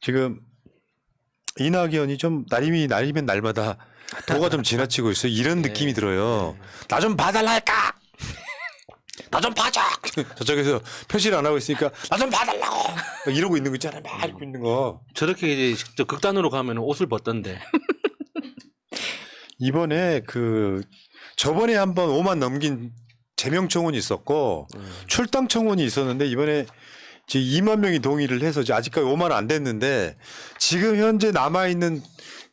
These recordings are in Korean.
지금 이낙연이 좀 날이면 날이면 날마다 도가 좀 지나치고 있어요. 이런 네. 느낌이 들어요. 나 좀 봐달라니까. 나 좀 봐줘. 저쪽에서 표시를 안 하고 있으니까 나 좀 봐달라고. 막 이러고 있는 거 있잖아요. 막 이러고 있는 거. 저렇게 이제 저 극단으로 가면 옷을 벗던데. 이번에 그 저번에 한번 5만 넘긴 제명 청원이 있었고 음. 출당 청원이 있었는데 이번에 이 제 2만 명이 동의를 해서 아직까지 5만 안 됐는데 지금 현재 남아 있는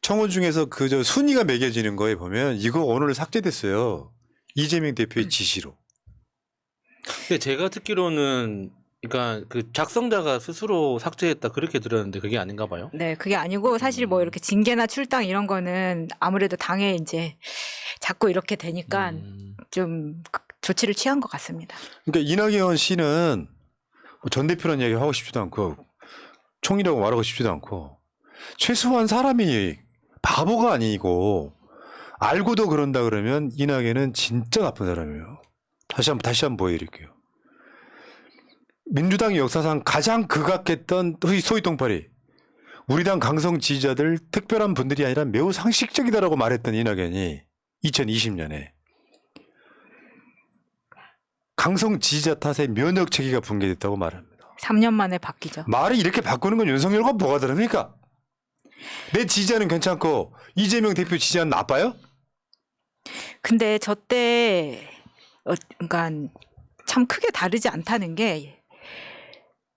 청원 중에서 그 저 순위가 매겨지는 거에 보면 이거 오늘 삭제됐어요. 이재명 대표의 지시로. 근데 제가 듣기로는 그러니까 그 작성자가 스스로 삭제했다 그렇게 들었는데 그게 아닌가 봐요. 네, 그게 아니고 사실 뭐 이렇게 징계나 출당 이런 거는 아무래도 당에 이제 자꾸 이렇게 되니까 음. 좀 조치를 취한 것 같습니다. 그러니까 이낙연 씨는 뭐 전 대표란 이야기 하고 싶지도 않고 총이라고 말하고 싶지도 않고 최소한 사람이 바보가 아니고 알고도 그런다 그러면 이낙연은 진짜 나쁜 사람이에요. 다시 한번 다시 한번 보여드릴게요. 민주당의 역사상 가장 극악했던 소위 똥파리 우리 당 강성 지지자들 특별한 분들이 아니라 매우 상식적이다라고 말했던 이낙연이 2020년에 강성 지지자 탓에 면역 체계가 붕괴됐다고 말합니다. 3년 만에 바뀌죠. 말을 이렇게 바꾸는 건 윤석열과 뭐가 다릅니까? 내 지지자는 괜찮고 이재명 대표 지지자는 나빠요? 근데 저때 어, 그러니까 참 크게 다르지 않다는 게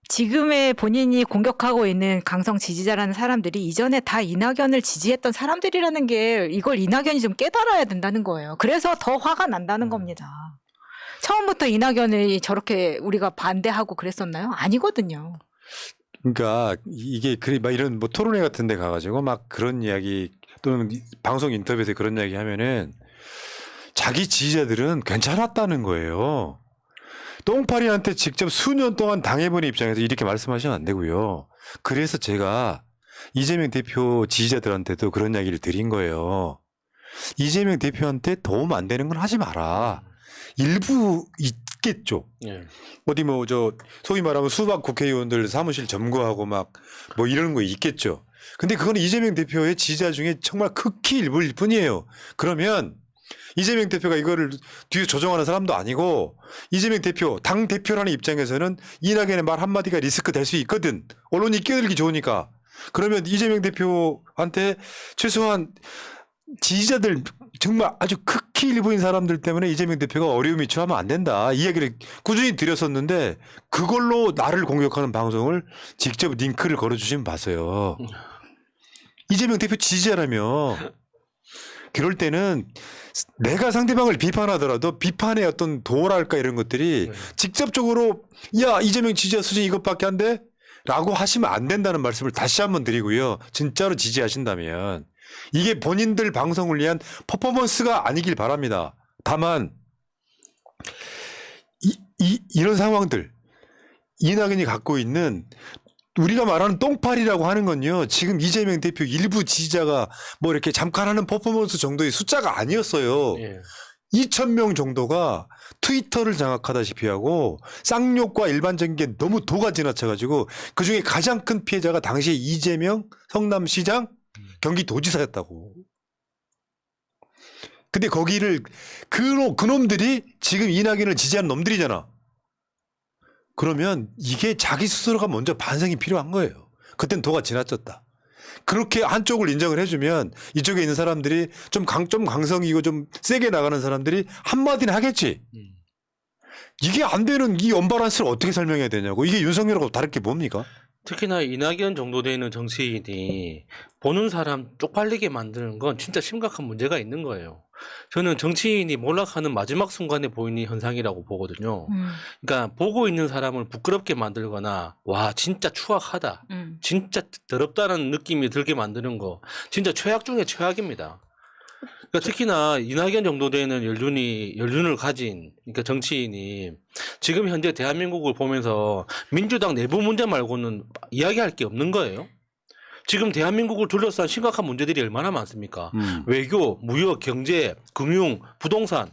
지금의 본인이 공격하고 있는 강성 지지자라는 사람들이 이전에 다 이낙연을 지지했던 사람들이라는 게 이걸 이낙연이 좀 깨달아야 된다는 거예요. 그래서 더 화가 난다는 겁니다. 처음부터 이낙연을 저렇게 우리가 반대하고 그랬었나요? 아니거든요. 그러니까 이- 이게 그리 막 이런 뭐 토론회 같은 데 가가지고 막 그런 이야기 또는 이- 방송 인터뷰에서 그런 이야기 하면은 자기 지지자들은 괜찮았다는 거예요. 똥파리한테 직접 수년 동안 당해본 입장에서 이렇게 말씀하시면 안 되고요. 그래서 제가 이재명 대표 지지자들한테도 그런 이야기를 드린 거예요. 이재명 대표한테 도움 안 되는 건 하지 마라. 일부 있겠죠. 예. 어디 뭐 저 소위 말하면 수박 국회의원들 사무실 점거하고 막 뭐 이러는 거 있겠죠. 근데 그거는 이재명 대표의 지지자 중에 정말 극히 일부일 뿐이에요. 그러면 이재명 대표가 이거를 뒤에 조정하는 사람도 아니고 이재명 대표 당 대표라는 입장에서는 이낙연의 말 한마디가 리스크 될 수 있거든. 언론이 끼어들기 좋으니까. 그러면 이재명 대표한테 최소한 지지자들 정말 아주 극히 일부인 사람들 때문에 이재명 대표가 어려움이 처하면 안 된다. 이 얘기를 꾸준히 드렸었는데 그걸로 나를 공격하는 방송을 직접 링크를 걸어주시면 봤어요. 이재명 대표 지지자라며 그럴 때는 내가 상대방을 비판하더라도 비판의 어떤 도랄까 이런 것들이 네. 직접적으로 야 이재명 지지자 수준 이것밖에 안 돼? 라고 하시면 안 된다는 말씀을 다시 한번 드리고요. 진짜로 지지하신다면 이게 본인들 방송을 위한 퍼포먼스가 아니길 바랍니다. 다만 이, 이, 이런 상황들 이낙연이 갖고 있는 우리가 말하는 똥파리라고 하는 건요. 지금 이재명 대표 일부 지지자가 뭐 이렇게 잠깐 하는 퍼포먼스 정도의 숫자가 아니었어요. 예. 2,000명 정도가 트위터를 장악하다시피 하고 쌍욕과 일반적인 게 너무 도가 지나쳐가지고 그 중에 가장 큰 피해자가 당시에 이재명 성남시장 경기도지사였다고. 근데 거기를 그, 그놈들이 지금 이낙연을 지지하는 놈들이잖아. 그러면 이게 자기 스스로가 먼저 반성이 필요한 거예요. 그땐 도가 지나쳤다. 그렇게 한쪽을 인정을 해주면 이쪽에 있는 사람들이 좀 강, 좀 강성이고 좀 세게 나가는 사람들이 한마디는 하겠지. 음. 이게 안 되는 이 언바란스를 어떻게 설명해야 되냐고. 이게 윤석열하고 다를 게 뭡니까? 특히나 이낙연 정도 되는 정치인이 보는 사람 쪽팔리게 만드는 건 진짜 심각한 문제가 있는 거예요. 저는 정치인이 몰락하는 마지막 순간에 보이는 현상이라고 보거든요. 음, 그러니까 보고 있는 사람을 부끄럽게 만들거나 와 진짜 추악하다. 음. 진짜 더럽다는 느낌이 들게 만드는 거 진짜 최악 중에 최악입니다. 그러니까 특히나 이낙연 정도 되는 연륜이 연륜을 가진 그러니까 정치인이 지금 현재 대한민국을 보면서 민주당 내부 문제 말고는 이야기할 게 없는 거예요. 지금 대한민국을 둘러싼 심각한 문제들이 얼마나 많습니까? 외교, 무역, 경제, 금융, 부동산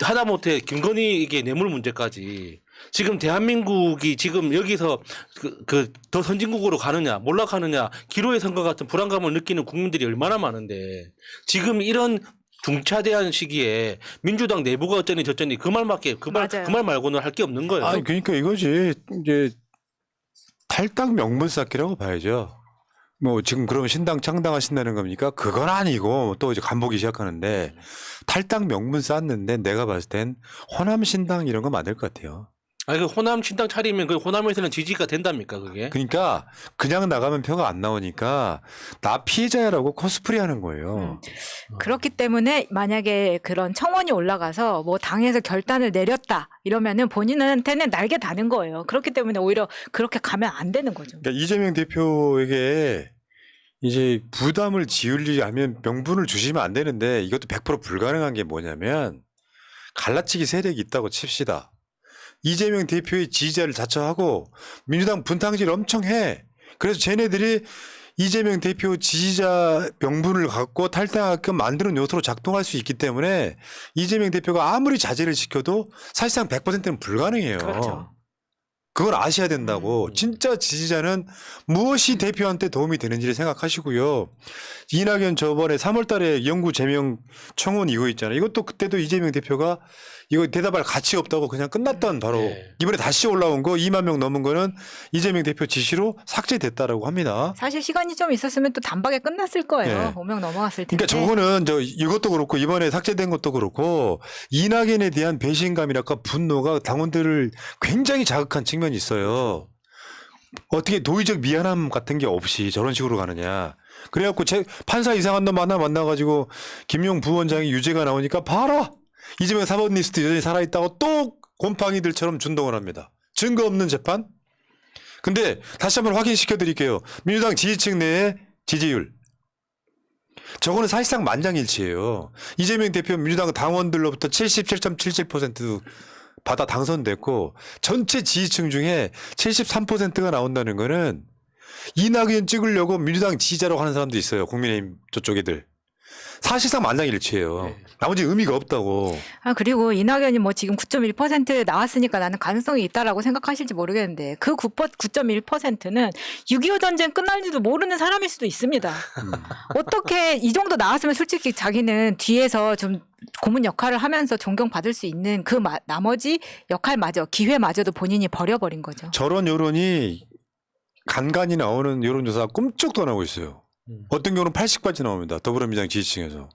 하다못해 김건희에게 뇌물 문제까지 지금 대한민국이 지금 여기서 그, 그 더 선진국으로 가느냐, 몰락하느냐, 기로의 선거 같은 불안감을 느끼는 국민들이 얼마나 많은데 지금 이런 중차대한 시기에 민주당 내부가 어쩌니 저쩌니 그 말밖에 그 말그 맞아요. 말 말고는 할 게 없는 거예요. 아니 그러니까 이거지 이제 탈당 명분 쌓기라고 봐야죠. 뭐 지금 그러면 신당 창당하신다는 겁니까? 그건 아니고 또 이제 간보기 시작하는데 탈당 명분 쌓는데 내가 봤을 땐 호남 신당 이런 거 만들 것 같아요. 아니 그 호남 신당 차리면 그 호남에서는 지지가 된답니까 그게? 그러니까 그냥 나가면 표가 안 나오니까 나 피해자라고 코스프레 하는 거예요. 음. 그렇기 때문에 만약에 그런 청원이 올라가서 뭐 당에서 결단을 내렸다 이러면은 본인한테는 날개 다는 거예요. 그렇기 때문에 오히려 그렇게 가면 안 되는 거죠. 그러니까 이재명 대표에게 이제 부담을 지으려면 명분을 주시면 안 되는데 이것도 100% 불가능한 게 뭐냐면 갈라치기 세력이 있다고 칩시다. 이재명 대표의 지지자를 자처하고 민주당 분탕질 엄청 해. 그래서 쟤네들이 이재명 대표 지지자 명분을 갖고 탈당하게끔 만드는 요소로 작동할 수 있기 때문에 이재명 대표가 아무리 자제를 시켜도 사실상 100%는 불가능해요. 그렇죠. 그걸 아셔야 된다고. 음. 진짜 지지자는 무엇이 대표한테 도움이 되는지를 생각하시고요. 이낙연 저번에 3월 달에 영구 제명 청원 이거 있잖아요. 이것도 그때도 이재명 대표가 이거 대답할 가치 없다고 그냥 끝났던 바로 네. 이번에 다시 올라온 거 2만 명 넘은 거는 이재명 대표 지시로 삭제됐다라고 합니다. 사실 시간이 좀 있었으면 또 단박에 끝났을 거예요. 네. 5명 넘어갔을 텐데. 그러니까 저거는 저 이것도 그렇고 이번에 삭제된 것도 그렇고 이낙연에 대한 배신감이랄까 분노가 당원들을 굉장히 자극한 측면이 있어요. 어떻게 도의적 미안함 같은 게 없이 저런 식으로 가느냐. 그래갖고 제 판사 이상한 놈 하나 만나가지고 김용 부원장이 유죄가 나오니까 봐라 이재명 사법 리스트 여전히 살아있다고 또 곰팡이들처럼 준동을 합니다. 증거 없는 재판? 근데 다시 한번 확인시켜 드릴게요. 민주당 지지층 내의 지지율 저거는 사실상 만장일치예요. 이재명 대표 민주당 당원들로부터 77.77% 받아 당선됐고 전체 지지층 중에 73%가 나온다는 거는 이낙연 찍으려고 민주당 지지자라고 하는 사람도 있어요. 국민의힘 저쪽 애들. 사실상 만장일치예요. 네. 나머지 의미가 없다고. 아 그리고 이낙연이 뭐 지금 9.1% 나왔으니까 나는 가능성이 있다라고 생각하실지 모르겠는데 그 9.1%는 6.25 전쟁 끝날지도 모르는 사람일 수도 있습니다. 음. 어떻게 이 정도 나왔으면 솔직히 자기는 뒤에서 좀 고문 역할을 하면서 존경받을 수 있는 그 마- 나머지 역할마저 기회마저도 본인이 버려버린 거죠. 저런 여론이 간간히 나오는 여론조사 꿈쩍도 안 하고 있어요. 음. 어떤 경우는 80까지 나옵니다. 더불어민주당 지지층에서.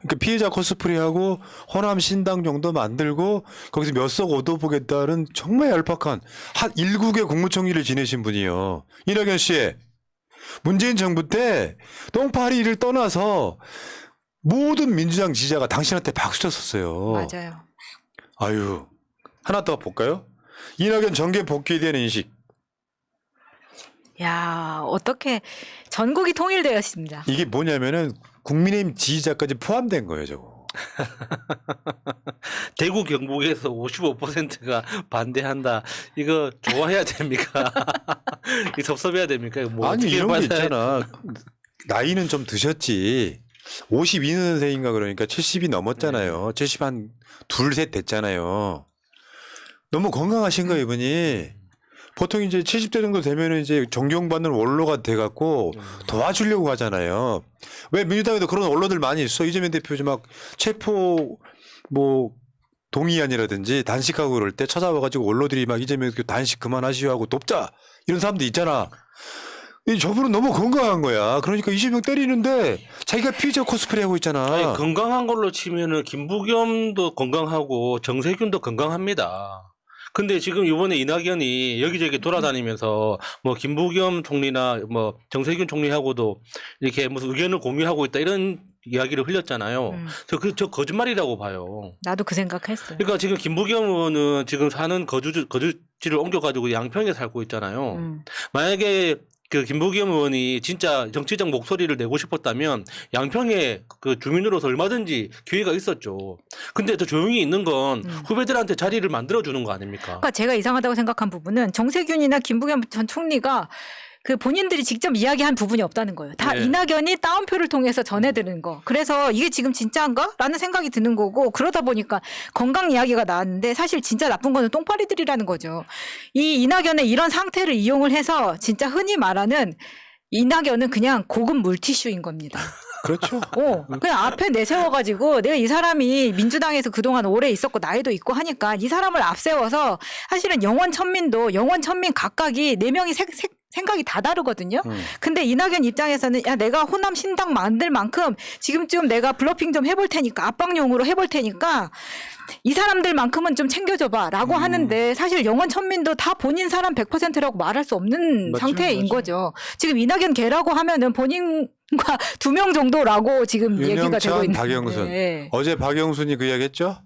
그러니까 피해자 코스프레하고 호남 신당 정도 만들고 거기서 몇 석 얻어보겠다는 정말 얄팍한 한 일국의 국무총리를 지내신 분이요. 이낙연 씨. 문재인 정부 때 똥파리를 떠나서 모든 민주당 지지자가 당신한테 박수 쳤었어요. 맞아요. 아유. 하나 더 볼까요? 이낙연 정계 복귀에 대한 인식. 야 어떻게 전국이 통일되었습니다. 이게 뭐냐면은 국민의힘 지지자까지 포함된 거예요, 저거. 대구 경북에서 55%가 반대한다. 이거 좋아해야 됩니까? 이 섭섭해야 됩니까? 뭐 아니 어떻게 이런 게 받아야- 있잖아. 나이는 좀 드셨지. 52년생인가 그러니까 70이 넘었잖아요. 70 한 둘 셋 됐잖아요. 너무 건강하신 거예요, 이분이. 보통 이제 70대 정도 되면은 이제 존경받는 원로가 돼 갖고 도와주려고 하잖아요. 왜 민주당에도 그런 원로들 많이 있어. 이재명 대표 막 체포 뭐 동의안이라든지 단식하고 그럴 때 찾아와가지고 원로들이 막 이재명 대표 단식 그만하시오 하고 돕자 이런 사람도 있잖아. 이 저분은 너무 건강한 거야. 그러니까 이재명 때리는데 자기가 피해자 코스프레 하고 있잖아. 아니, 건강한 걸로 치면은 김부겸도 건강하고 정세균도 건강합니다. 근데 지금 이번에 이낙연이 여기저기 돌아다니면서 뭐 김부겸 총리나 뭐 정세균 총리하고도 이렇게 무슨 의견을 공유하고 있다 이런 이야기를 흘렸잖아요. 음, 저 그 저 거짓말이라고 봐요. 나도 그 생각했어요. 그러니까 지금 김부겸 의원은 지금 사는 거주 거주지를 옮겨가지고 양평에 살고 있잖아요. 음. 만약에 그 김부겸 의원이 진짜 정치적 목소리를 내고 싶었다면 양평에 그 주민으로서 얼마든지 기회가 있었죠. 근데 더 조용히 있는 건 음. 후배들한테 자리를 만들어 주는 거 아닙니까? 그러니까 제가 이상하다고 생각한 부분은 정세균이나 김부겸 전 총리가 그 본인들이 직접 이야기한 부분이 없다는 거예요. 다 네. 이낙연이 다운표를 통해서 전해드는 거. 그래서 이게 지금 진짜인가? 라는 생각이 드는 거고 그러다 보니까 건강 이야기가 나왔는데 사실 진짜 나쁜 거는 똥파리들이라는 거죠. 이 이낙연의 이런 상태를 이용을 해서 진짜 흔히 말하는 이낙연은 그냥 고급 물티슈인 겁니다. 그렇죠. 어, 그냥 앞에 내세워가지고 내가 이 사람이 민주당에서 그동안 오래 있었고 나이도 있고 하니까 이 사람을 앞세워서 사실은 영원 천민도 영원 천민 각각이 네 명이 색- 색- 생각이 다 다르거든요. 음. 근데 이낙연 입장에서는 야 내가 호남 신당 만들 만큼 지금쯤 내가 블러핑 좀 해볼 테니까 압박용으로 해볼 테니까 이 사람들만큼은 좀 챙겨줘봐라고 음. 하는데 사실 영원 천민도 다 본인 사람 100%라고 말할 수 없는 맞죠, 상태인 맞죠. 거죠. 지금 이낙연 개라고 하면은 본인 과 두 명 정도라고 지금 얘기가 되고 있는데. 박영순. 네. 어제 박영순이 그 이야기했죠.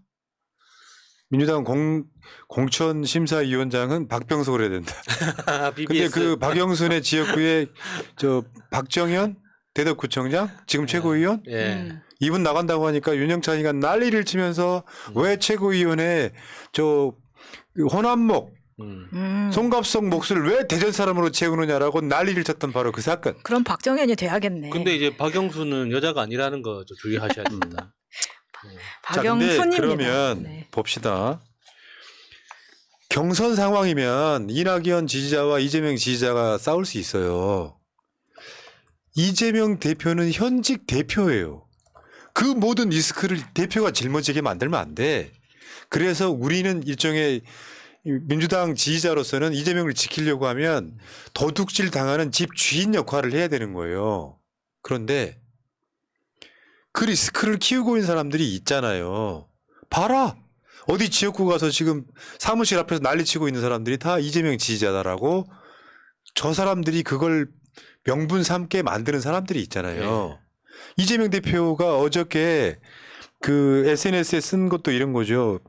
민주당 공 공천 심사위원장은 박병석을 해야 된다. 근데. 그 박영순의 지역구에 저 박정현 대덕구청장 지금 최고위원 예. 음. 이분 나간다고 하니까 윤영찬이가 난리를 치면서 음. 왜 최고위원회 저그 호남목 음. 음. 송갑석 몫을 왜 대전 사람으로 채우느냐라고 난리를 쳤던 바로 그 사건. 그럼 박정현이 돼야겠네. 근데 이제 박영수는 여자가 아니라는 거 좀 주의하셔야 됩니다. 네. 박영순입니다. 그러면 네. 봅시다. 경선 상황이면 이낙연 지지자와 이재명 지지자가 싸울 수 있어요. 이재명 대표는 현직 대표예요. 그 모든 리스크를 대표가 짊어지게 만들면 안 돼. 그래서 우리는 일종의 민주당 지지자로서는 이재명을 지키려고 하면 도둑질 당하는 집 주인 역할을 해야 되는 거예요. 그런데 그 리스크를 키우고 있는 사람들이 있잖아요. 봐라. 어디 지역구 가서 지금 사무실 앞에서 난리치고 있는 사람들이 다 이재명 지지자다라고 저 사람들이 그걸 명분 삼게 만드는 사람들이 있잖아요. 이재명 대표가 어저께 그 SNS에 쓴 것도 이런 거죠.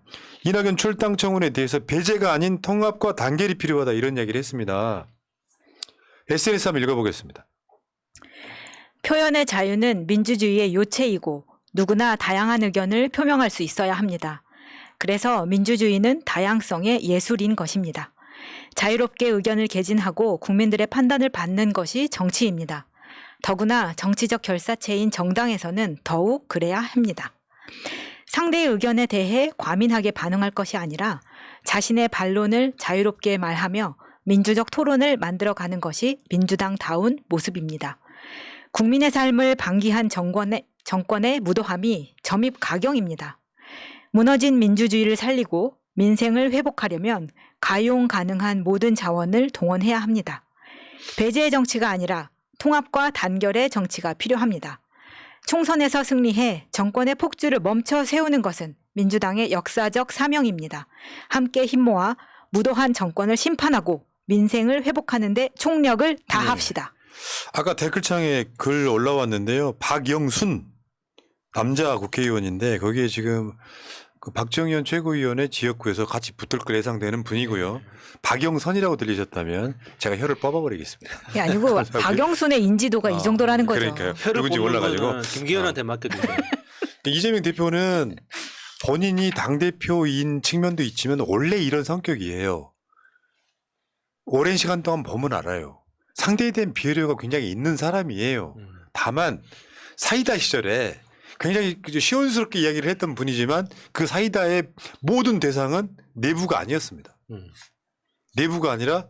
이낙연 출당 청원에 대해서 배제가 아닌 통합과 단결이 필요하다 이런 이야기를 했습니다. SNS 한번 읽어보겠습니다. 표현의 자유는 민주주의의 요체이고 누구나 다양한 의견을 표명할 수 있어야 합니다. 그래서 민주주의는 다양성의 예술인 것입니다. 자유롭게 의견을 개진하고 국민들의 판단을 받는 것이 정치입니다. 더구나 정치적 결사체인 정당에서는 더욱 그래야 합니다. 상대의 의견에 대해 과민하게 반응할 것이 아니라 자신의 반론을 자유롭게 말하며 민주적 토론을 만들어가는 것이 민주당다운 모습입니다. 국민의 삶을 방기한 정권의, 정권의 무도함이 점입 가경입니다. 무너진 민주주의를 살리고 민생을 회복하려면 가용 가능한 모든 자원을 동원해야 합니다. 배제의 정치가 아니라 통합과 단결의 정치가 필요합니다. 총선에서 승리해 정권의 폭주를 멈춰 세우는 것은 민주당의 역사적 사명입니다. 함께 힘 모아 무도한 정권을 심판하고 민생을 회복하는 데 총력을 다합시다. 아까 댓글창에 글 올라왔는데요. 박영순 남자 국회의원인데 거기에 지금 그 박정현 최고위원의 지역구에서 같이 붙을 걸 예상되는 분이고요. 박영선이라고 들리셨다면 제가 혀를 뽑아버리겠습니다. 그게 아니고. 박영순의 인지도가 아, 이 정도라는 거죠. 그러니까요. 표를 누군지 뽑는 몰라가지고. 거는 김기현한테 맡겨주세요. 이재명 대표는 본인이 당 대표인 측면도 있지만 원래 이런 성격이에요. 오랜 시간 동안 보면 알아요. 상대에 대한 비애려가 굉장히 있는 사람이에요. 음. 다만 사이다 시절에 굉장히 시원스럽게 이야기를 했던 분이지만 그 사이다의 모든 대상은 내부가 아니었습니다. 음. 내부가 아니라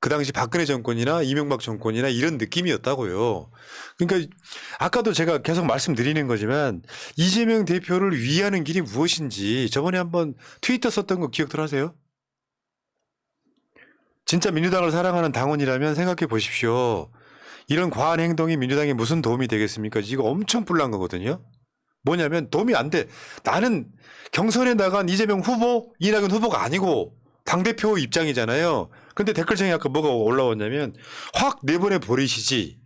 그 당시 박근혜 정권이나 이명박 정권이나 이런 느낌이었다고요. 그러니까 아까도 제가 계속 말씀드리는 거지만 이재명 대표를 위하는 길이 무엇인지 저번에 한번 트위터 썼던 거 기억들 하세요? 진짜 민주당을 사랑하는 당원이라면 생각해 보십시오. 이런 과한 행동이 민주당에 무슨 도움이 되겠습니까? 이거 엄청 뿔난 거거든요. 뭐냐면 도움이 안 돼. 나는 경선에 나간 이재명 후보, 이낙연 후보가 아니고 당대표 입장이잖아요. 근데 댓글창에 아까 뭐가 올라왔냐면 확 내보내 버리시지.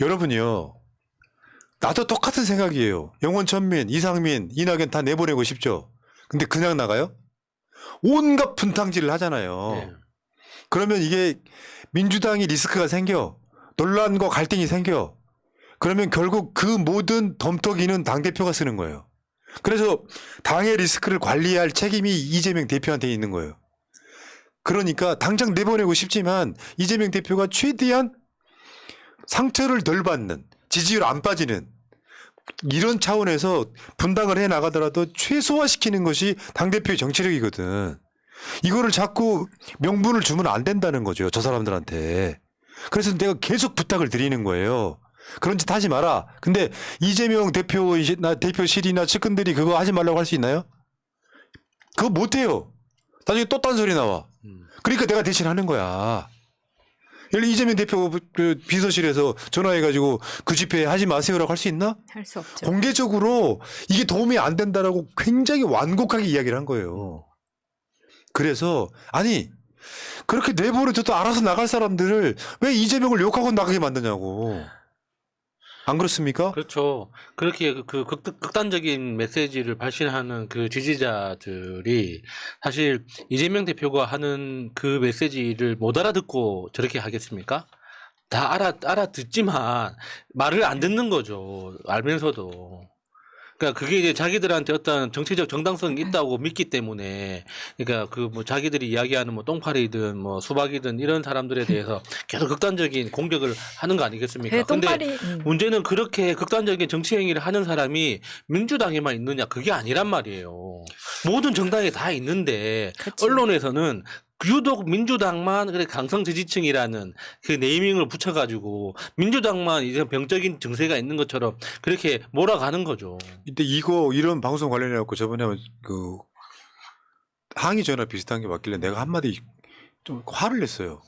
여러분이요. 나도 똑같은 생각이에요. 영원 천민, 이상민, 이낙연 다 내보내고 싶죠. 근데 그냥 나가요? 온갖 분탕질을 하잖아요. 네. 그러면 이게 민주당이 리스크가 생겨. 논란과 갈등이 생겨. 그러면 결국 그 모든 덤터기는 당대표가 쓰는 거예요. 그래서 당의 리스크를 관리할 책임이 이재명 대표한테 있는 거예요. 그러니까 당장 내보내고 싶지만 이재명 대표가 최대한 상처를 덜 받는 지지율 안 빠지는 이런 차원에서 분당을 해 나가더라도 최소화시키는 것이 당대표의 정치력이거든. 이거를 자꾸 명분을 주면 안 된다는 거죠. 저 사람들한테. 그래서 내가 계속 부탁을 드리는 거예요. 그런 짓 하지 마라. 근데 이재명 대표나 대표실이나 측근들이 그거 하지 말라고 할 수 있나요? 그거 못 해요. 나중에 또 딴 소리 나와. 음. 그러니까 내가 대신 하는 거야. 예를 이재명 대표 그 비서실에서 전화해가지고 그 집회 하지 마세요라고 할 수 있나? 할 수 없죠. 공개적으로 이게 도움이 안 된다라고 굉장히 완곡하게 이야기를 한 거예요. 그래서 아니 그렇게 내버려둬도 알아서 나갈 사람들을 왜 이재명을 욕하고 나가게 만드냐고. 안 그렇습니까? 그렇죠. 그렇게 그- 그 극, 극단적인 메시지를 발신하는 그 지지자들이 사실 이재명 대표가 하는 그 메시지를 못 알아듣고 저렇게 하겠습니까? 다 알아 알아듣지만 말을 안 듣는 거죠. 알면서도. 그러니까 그게 이제 자기들한테 어떤 정치적 정당성이 있다고 믿기 때문에 그러니까 그 뭐 자기들이 이야기하는 뭐 똥파리든 뭐 수박이든 이런 사람들에 대해서 계속 극단적인 공격을 하는 거 아니겠습니까? 그 똥파리 음. 문제는 그렇게 극단적인 정치 행위를 하는 사람이 민주당에만 있느냐 그게 아니란 말이에요. 모든 정당에 다 있는데. 언론에서는 유독 민주당만 그래 강성 지지층이라는 그 네이밍을 붙여가지고 민주당만 이제 병적인 증세가 있는 것처럼 그렇게 몰아가는 거죠. 근데 이거 이런 방송 관련해 갖고 저번에 그 항의 전화 비슷한 게 왔길래 내가 한마디 좀 화를 냈어요.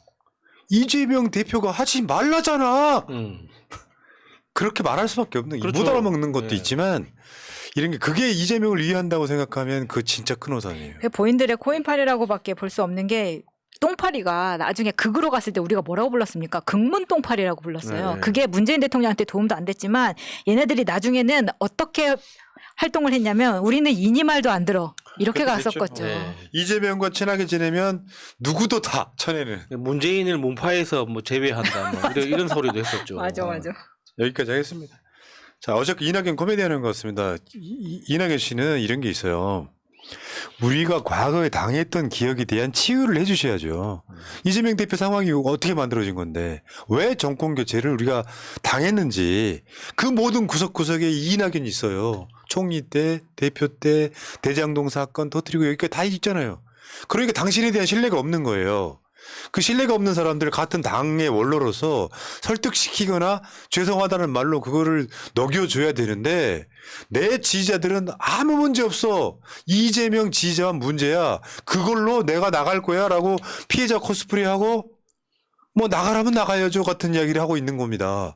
이재명 대표가 하지 말라잖아. 음. 그렇게 말할 수밖에 없는 게 그렇죠. 못 알아먹는 것도 네. 있지만 이런 게 그게 이재명을 위한다고 생각하면 그 진짜 큰 오산이에요. 그 본인들의 코인팔이라고밖에 볼 수 없는 게 똥파리가 나중에 극으로 갔을 때 우리가 뭐라고 불렀습니까? 극문 똥파리라고 불렀어요. 네. 그게 문재인 대통령한테 도움도 안 됐지만 얘네들이 나중에는 어떻게 활동을 했냐면 우리는 이니 말도 안 들어 이렇게. 갔었겠죠. 네. 이재명과 친하게 지내면 누구도 다 천에는 문재인을 문파에서 뭐 제외한다 뭐 이런, 이런 소리도 했었죠. 맞아 맞아. 여기까지 하겠습니다. 자, 어저께 이낙연 코미디 하는 것 같습니다. 이낙연 씨는 이런 게 있어요. 우리가 과거에 당했던 기억에 대한 치유를 해주셔야죠. 이재명 대표 상황이 어떻게 만들어진 건데 왜 정권 교체를 우리가 당했는지 그 모든 구석구석에 이낙연이 있어요. 총리 때, 대표 때, 대장동 사건 터뜨리고 여기까지 다 있잖아요. 그러니까 당신에 대한 신뢰가 없는 거예요. 그 신뢰가 없는 사람들 같은 당의 원로로서 설득시키거나 죄송하다는 말로 그거를 녹여줘야 되는데 내 지지자들은 아무 문제 없어. 이재명 지지자만 문제야. 그걸로 내가 나갈 거야 라고 피해자 코스프레 하고 뭐 나가라면 나가야죠 같은 이야기를 하고 있는 겁니다.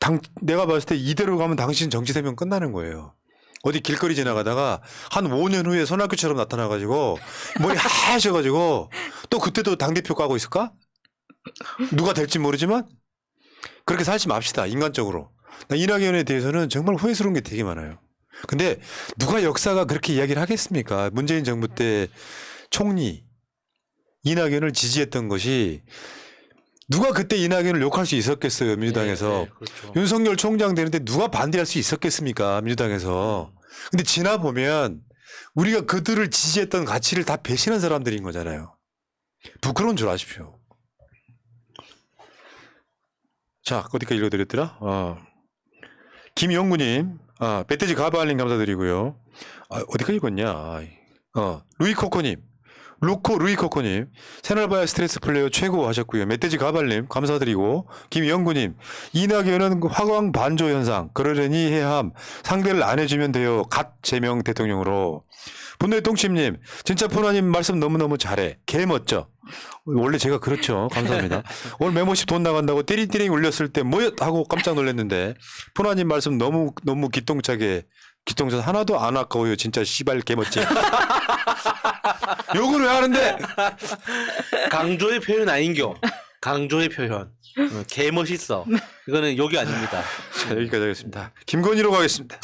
당, 내가 봤을 때 이대로 가면 당신 정치 세명 끝나는 거예요. 어디 길거리 지나가다가 한 5년 후에 손학규처럼 나타나가지고 머리 하셔가지고 또 그때도 당대표 까고 있을까? 누가 될지 모르지만 그렇게 살지 맙시다 인간적으로. 나 이낙연에 대해서는 정말 후회스러운 게 되게 많아요. 근데 누가 역사가 그렇게 이야기를 하겠습니까? 문재인 정부 때 총리 이낙연을 지지했던 것이 누가 그때 이낙연을 욕할 수 있었겠어요 민주당에서? 네, 네, 그렇죠. 윤석열 총장 되는데 누가 반대할 수 있었겠습니까 민주당에서 근데 지나 보면 우리가 그들을 지지했던 가치를 다 배신한 사람들인 거잖아요. 부끄러운 줄 아십시오. 자 어디까지 읽어드렸더라? 어. 김영구님. 아, 배태지 가바알님 감사드리고요. 아, 어디까지 읽었냐? 어, 루이코코님 루코 루이코코님 새날바야 스트레스 플레이어 최고 하셨고요. 멧돼지 가발님 감사드리고 김영구님 이낙연은 그 화광 반조 현상 그러려니 해함 상대를 안 해주면 돼요. 갓 제명 대통령으로 분노의 똥침님 진짜 포나님 말씀 너무너무 잘해 개 멋져. 원래 제가 그렇죠. 감사합니다. 오늘 메모십 돈 나간다고 띠링띠링 울렸을 때 뭐야 하고 깜짝 놀랐는데 포나님 말씀 너무 너무 기똥차게 기똥차 하나도 안 아까워요. 진짜 씨발 개 멋지. 욕을 왜 하는데? 강조의 표현 아닌겨. 강조의 표현. 어, 개 멋있어. 이거는 욕이 아닙니다. 자, 여기까지 하겠습니다. 김건희로 가겠습니다.